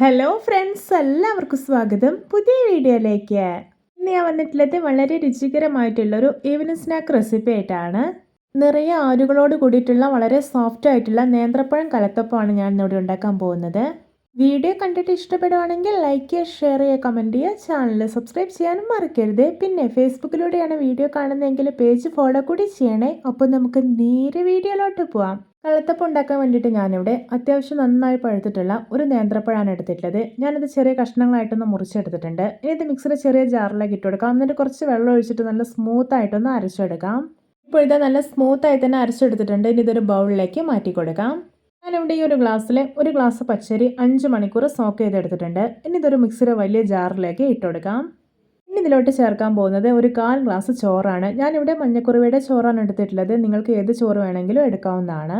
Hello friends എല്ലാവർക്കും സ്വാഗതം. പുതിയ വീഡിയോയിലേക്ക്. ഇന്ന് ഞാൻ വന്നിട്ടുള്ളത് വളരെ രുചികരമായിട്ടുള്ളൊരു ഈവനിങ് സ്നാക്ക് റെസിപ്പി ആയിട്ടാണ്. നിറയെ ആരുകളോട് കൂടിയിട്ടുള്ള വളരെ സോഫ്റ്റ് ആയിട്ടുള്ള നേന്ത്രപ്പഴം കലത്തപ്പമാണ് ഞാൻ ഇന്നിവിടെ ഉണ്ടാക്കാൻ പോകുന്നത്. വീഡിയോ കണ്ടിട്ട് ഇഷ്ടപ്പെടുവാണെങ്കിൽ ലൈക്ക് ചെയ്യുക ഷെയർ ചെയ്യുക കമന്റ് ചെയ്യുക. ചാനൽ സബ്സ്ക്രൈബ് ചെയ്യാനും മറക്കരുത്. പിന്നെ ഫേസ്ബുക്കിലൂടെയാണ് വീഡിയോ കാണുന്നതെങ്കിൽ പേജ് ഫോളോ കൂടി ചെയ്യണേ. അപ്പോൾ നമുക്ക് നേരെ വീഡിയോയിലോട്ട് പോവാം. കള്ളത്തപ്പം ഉണ്ടാക്കാൻ വേണ്ടിയിട്ട് ഞാനിവിടെ അത്യാവശ്യം നന്നായി പഴുത്തിട്ടുള്ള ഒരു നേന്ത്രപ്പഴമാണ് എടുത്തിട്ടുള്ളത്. ഞാനത് ചെറിയ കഷ്ണങ്ങളായിട്ടൊന്ന് മുറിച്ചെടുത്തിട്ടുണ്ട്. ഇത് മിക്സിയുടെ ചെറിയ ജാറിലേക്ക് ഇട്ട് കൊടുക്കാം. എന്നിട്ട് കുറച്ച് വെള്ളം ഒഴിച്ചിട്ട് നല്ല സ്മൂത്ത് ആയിട്ടൊന്ന് അരച്ചെടുക്കാം. ഇപ്പോൾ ഇത് നല്ല സ്മൂത്ത് ആയി തന്നെ അരച്ചെടുത്തിട്ടുണ്ട്. ഇനി ഇതൊരു ബൗളിലേക്ക് മാറ്റി കൊടുക്കാം. ഞാനിവിടെ ഈ ഒരു ഗ്ലാസ്സിൽ ഒരു ഗ്ലാസ് പച്ചരി അഞ്ച് മണിക്കൂർ സോക്ക് ചെയ്തെടുത്തിട്ടുണ്ട്. ഇനി ഇതൊരു മിക്സിയുടെ വലിയ ജാറിലേക്ക് ഇട്ട് കൊടുക്കാം. ഇനി ഇതിലോട്ട് ചേർക്കാൻ പോകുന്നത് ഒരു കാൽ ഗ്ലാസ് ചോറാണ്. ഞാനിവിടെ മഞ്ഞക്കുറുവയുടെ ചോറാണ് എടുത്തിട്ടുള്ളത്. നിങ്ങൾക്ക് ഏത് ചോറ് വേണമെങ്കിലും എടുക്കാവുന്നതാണ്.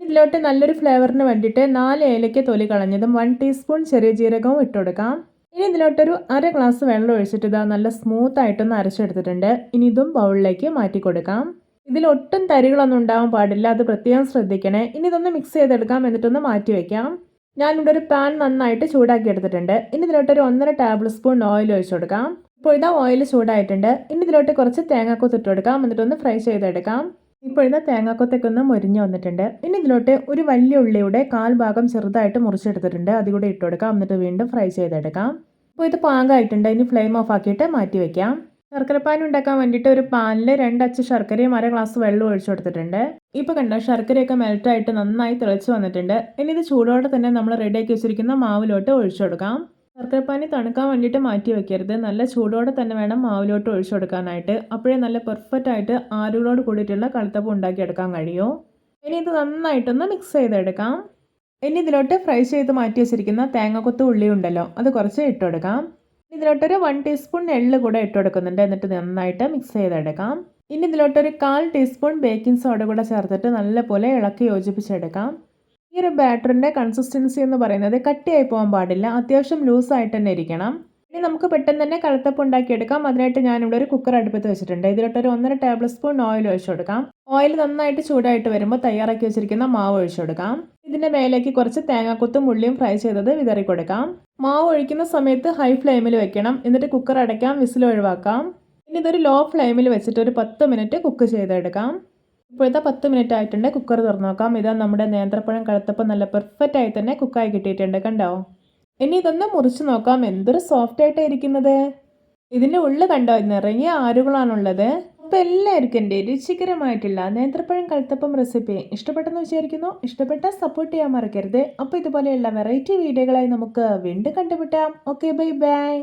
ഇതിലോട്ട് നല്ലൊരു ഫ്ലേവറിന് വേണ്ടിയിട്ട് നാല് ഏലയ്ക്ക് തൊലി കളഞ്ഞതും വൺ ടീസ്പൂൺ ചെറിയ ജീരകവും ഇട്ട് കൊടുക്കാം. ഇനി ഇതിലോട്ടൊരു അര ഗ്ലാസ് വെള്ളം ഒഴിച്ചിട്ട് ഇതാ നല്ല സ്മൂത്ത് ആയിട്ടൊന്ന് അരച്ചെടുത്തിട്ടുണ്ട്. ഇനി ഇതും ബൗളിലേക്ക് മാറ്റി കൊടുക്കാം. ഇതിൽ ഒട്ടും തരികളൊന്നും ഉണ്ടാവാൻ പാടില്ല. അത് പ്രത്യേകം ശ്രദ്ധിക്കണേ. ഇനി ഇതൊന്ന് മിക്സ് ചെയ്തെടുക്കാം. എന്നിട്ടൊന്ന് മാറ്റി വയ്ക്കാം ഞാനിവിടെ ഒരു പാൻ നന്നായിട്ട് ചൂടാക്കി എടുത്തിട്ടുണ്ട്. ഇനി ഇതിലോട്ടൊരു ഒന്നര ടേബിൾ സ്പൂൺ ഓയിൽ ഒഴിച്ചു കൊടുക്കാം. ഇപ്പോൾ ഇതാ ഓയിൽ ചൂടായിട്ടുണ്ട്. ഇനി ഇതിലോട്ട് കുറച്ച് തേങ്ങാക്കൊത്ത് ഇട്ട് കൊടുക്കാം. എന്നിട്ടൊന്ന് ഫ്രൈ ചെയ്തെടുക്കാം. ഇപ്പോൾ ഇതാ തേങ്ങാക്കൊത്തൊക്കെ ഒന്ന് മുരിഞ്ഞ് വന്നിട്ടുണ്ട്. ഇനി ഇതിലോട്ട് ഒരു വലിയ ഉള്ളിയുടെ കാൽ ഭാഗം ചെറുതായിട്ട് മുറിച്ചെടുത്തിട്ടുണ്ട്. അതുകൂടെ ഇട്ട് കൊടുക്കാം. എന്നിട്ട് വീണ്ടും ഫ്രൈ ചെയ്തെടുക്കാം. ഇപ്പോൾ ഇത് പാകമായിട്ടുണ്ട് ഇനി ഫ്ലെയിം ഓഫ് ആക്കിയിട്ട് മാറ്റി വയ്ക്കാം ശർക്കരപ്പാൻ ഉണ്ടാക്കാൻ വേണ്ടിയിട്ട് ഒരു പാനിൽ രണ്ടച്ച് ശർക്കരയും അര ഗ്ലാസ് വെള്ളം ഒഴിച്ചു കൊടുത്തിട്ടുണ്ട്. ഇപ്പോൾ കണ്ട ശർക്കരയൊക്കെ മെൽറ്റായിട്ട് നന്നായി തിളച്ച് വന്നിട്ടുണ്ട്. ഇനി ഇത് ചൂടോടെ തന്നെ നമ്മൾ റെഡിയാക്കി വെച്ചിരിക്കുന്ന മാവിലോട്ട് ഒഴിച്ചു കൊടുക്കാം. ശർക്കരപ്പാനി തണുക്കാൻ വേണ്ടിയിട്ട് മാറ്റി വെക്കരുത്. നല്ല ചൂടോടെ തന്നെ വേണം മാവിലോട്ട് ഒഴിച്ചു കൊടുക്കാനായിട്ട്. അപ്പോഴേ നല്ല പെർഫെക്റ്റ് ആയിട്ട് ആരുകളോട് കൂടിയിട്ടുള്ള കളുത്തപ്പം ഉണ്ടാക്കിയെടുക്കാൻ കഴിയും. ഇനി ഇത് നന്നായിട്ടൊന്ന് മിക്സ് ചെയ്തെടുക്കാം. ഇനി ഇതിലോട്ട് ഫ്രൈ ചെയ്ത് മാറ്റി വെച്ചിരിക്കുന്ന തേങ്ങക്കൊത്ത് ഉള്ളി ഉണ്ടല്ലോ അത് കുറച്ച് ഇട്ടുകൊടുക്കാം ഇതിലോട്ടൊരു വൺ ടീസ്പൂൺ എള്ള് കൂടെ ഇട്ട് കൊടുക്കുന്നുണ്ട്. എന്നിട്ട് നന്നായിട്ട് മിക്സ് ചെയ്തെടുക്കാം. ഇനി ഇതിലോട്ടൊരു കാൽ ടീസ്പൂൺ ബേക്കിംഗ് സോഡ കൂടെ ചേർത്തിട്ട് നല്ലപോലെ ഇളക്കി യോജിപ്പിച്ചെടുക്കാം. ഈ ഒരു ബാറ്ററിന്റെ കൺസിസ്റ്റൻസി എന്ന് പറയുന്നത് കട്ടിയായി പോകാൻ പാടില്ല. അത്യാവശ്യം ലൂസായിട്ട് തന്നെ ഇരിക്കണം. ഇനി നമുക്ക് പെട്ടെന്ന് തന്നെ കളത്തപ്പ് ഉണ്ടാക്കിയെടുക്കാം. അതിനായിട്ട് ഞാനിവിടെ ഒരു കുക്കർ അടുപ്പത്ത് വെച്ചിട്ടുണ്ട്. ഇതിലോട്ട് ഒരു ഒന്നര ടേബിൾ സ്പൂൺ ഓയിൽ ഒഴിച്ചു കൊടുക്കാം. ഓയിൽ നന്നായിട്ട് ചൂടായിട്ട് വരുമ്പോൾ തയ്യാറാക്കി വെച്ചിരിക്കുന്ന മാവ് ഒഴിച്ചു കൊടുക്കാം. ഇതിന്റെ മേലേക്ക് കുറച്ച് തേങ്ങാക്കുത്തും ഉള്ളിയും ഫ്രൈ ചെയ്തത് വിതറി കൊടുക്കാം. മാവ് ഒഴിക്കുന്ന സമയത്ത് ഹൈ ഫ്ലെയിമിൽ വെക്കണം. എന്നിട്ട് കുക്കർ അടയ്ക്കാം വിസിൽ ഒഴിവാക്കാം. ഇനി ഇതൊരു ലോ ഫ്ലെയിമിൽ വെച്ചിട്ട് ഒരു പത്ത് മിനിറ്റ് കുക്ക് ചെയ്തെടുക്കാം. ഇപ്പോഴത്തെ പത്ത് മിനിറ്റ് ആയിട്ടുണ്ട്. കുക്കർ തുറന്നു നോക്കാം ഇതാ നമ്മുടെ നേന്ത്രപ്പഴം കഴുത്തപ്പം നല്ല പെർഫെക്റ്റ് ആയി തന്നെ കുക്കായി കിട്ടിയിട്ടുണ്ട്. കണ്ടോ? ഇനി ഇതൊന്ന് മുറിച്ച് നോക്കാം. എന്തൊരു സോഫ്റ്റ് ആയിട്ടാണ് ഇരിക്കുന്നത്? ഇതിന്റെ ഉള്ളിൽ കണ്ടോ? നിറയെ ആരുകളാണുള്ളത്. അപ്പോൾ എല്ലാവർക്കും എന്റെ രുചികരമായിട്ടുള്ള നേന്ത്രപ്പഴം കഴുത്തപ്പം റെസിപ്പി ഇഷ്ടപ്പെട്ടെന്ന് വിചാരിക്കുന്നു. ഇഷ്ടപ്പെട്ട സപ്പോർട്ട് ചെയ്യാൻ മറക്കരുത്. അപ്പോൾ ഇതുപോലെയുള്ള വെറൈറ്റി വീഡിയോകളായി നമുക്ക് വീണ്ടും കണ്ടുപിട്ടാം ഓക്കെ ബൈ ബൈ